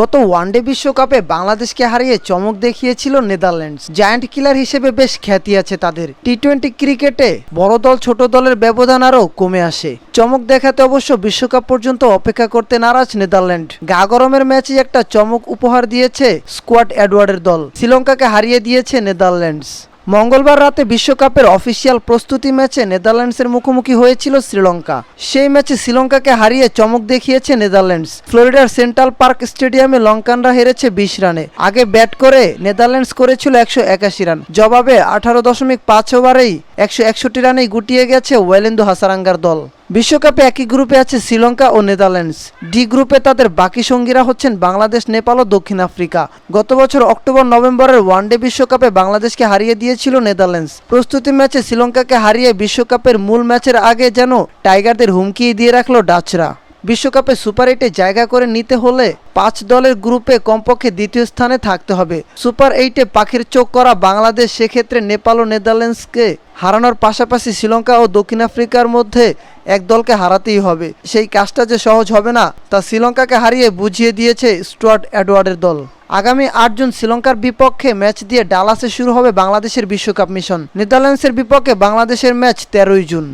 গত ওয়ানডে বিশ্বকাপে বাংলাদেশকে হারিয়ে চমক দেখিয়েছিল নেদারল্যান্ডস। জায়ান্ট কিলার হিসেবে বেশ খ্যাতি আছে তাদের। টি টোয়েন্টি ক্রিকেটে বড় দল, ছোট দলের ব্যবধান আরও কমে আসে। চমক দেখাতে অবশ্য বিশ্বকাপ পর্যন্ত অপেক্ষা করতে নারাজ নেদারল্যান্ড। গা গরমের ম্যাচে একটা চমক উপহার দিয়েছে স্কোয়াড এডওয়ার্ডের দল। শ্রীলঙ্কাকে হারিয়ে দিয়েছে নেদারল্যান্ডস। মঙ্গলবার রাতে বিশ্বকাপের অফিসিয়াল প্রস্তুতি ম্যাচে নেদারল্যান্ডসের মুখোমুখি হয়েছিল শ্রীলঙ্কা। সেই ম্যাচে শ্রীলঙ্কাকে হারিয়ে চমক দেখিয়েছে নেদারল্যান্ডস। ফ্লোরিডার সেন্ট্রাল পার্ক স্টেডিয়ামে লঙ্কানরা হেরেছে বিশ রানে। আগে ব্যাট করে নেদারল্যান্ডস করেছিল একশো একাশি রান। জবাবে আঠারো দশমিক পাঁচ ওভারেই একশো একষট্টি রানে গুটিয়ে গেছে ওয়েলেন্দু হাসারাঙ্গার দল। বিশ্বকাপে একই গ্রুপে আছে শ্রীলঙ্কা ও নেদারল্যান্ডস। ডি গ্রুপে তাদের বাকি সঙ্গীরা হচ্ছেন বাংলাদেশ, নেপাল ও দক্ষিণ আফ্রিকা। গত বছর অক্টোবর, নভেম্বরের ওয়ানডে বিশ্বকাপে বাংলাদেশকে হারিয়ে দিয়েছিল নেদারল্যান্ডস। প্রস্তুতি ম্যাচে শ্রীলঙ্কাকে হারিয়ে বিশ্বকাপের মূল ম্যাচের আগে যেন টাইগারদের হুমকি দিয়ে রাখল ডাচরা। বিশ্বকাপে সুপার এইটে জায়গা করে নিতে হলে পাঁচ দলের গ্রুপে কমপক্ষে দ্বিতীয় স্থানে থাকতে হবে। সুপার এইটে পাখির চোখ করা বাংলাদেশ সেক্ষেত্রে নেপাল ও নেদারল্যান্ডসকে হারানোর পাশাপাশি শ্রীলঙ্কা ও দক্ষিণ আফ্রিকার মধ্যে এক দলকে হারাতেই হবে। সেই কাজটা যে সহজ হবে না, তা শ্রীলঙ্কাকে হারিয়ে বুঝিয়ে দিয়েছে স্টুয়ার্ট অ্যাডওয়ার্ডের দল। আগামী আট জুন শ্রীলঙ্কার বিপক্ষে ম্যাচ দিয়ে ডালাসে শুরু হবে বাংলাদেশের বিশ্বকাপ মিশন। নেদারল্যান্ডসের বিপক্ষে বাংলাদেশের ম্যাচ তেরোই জুন।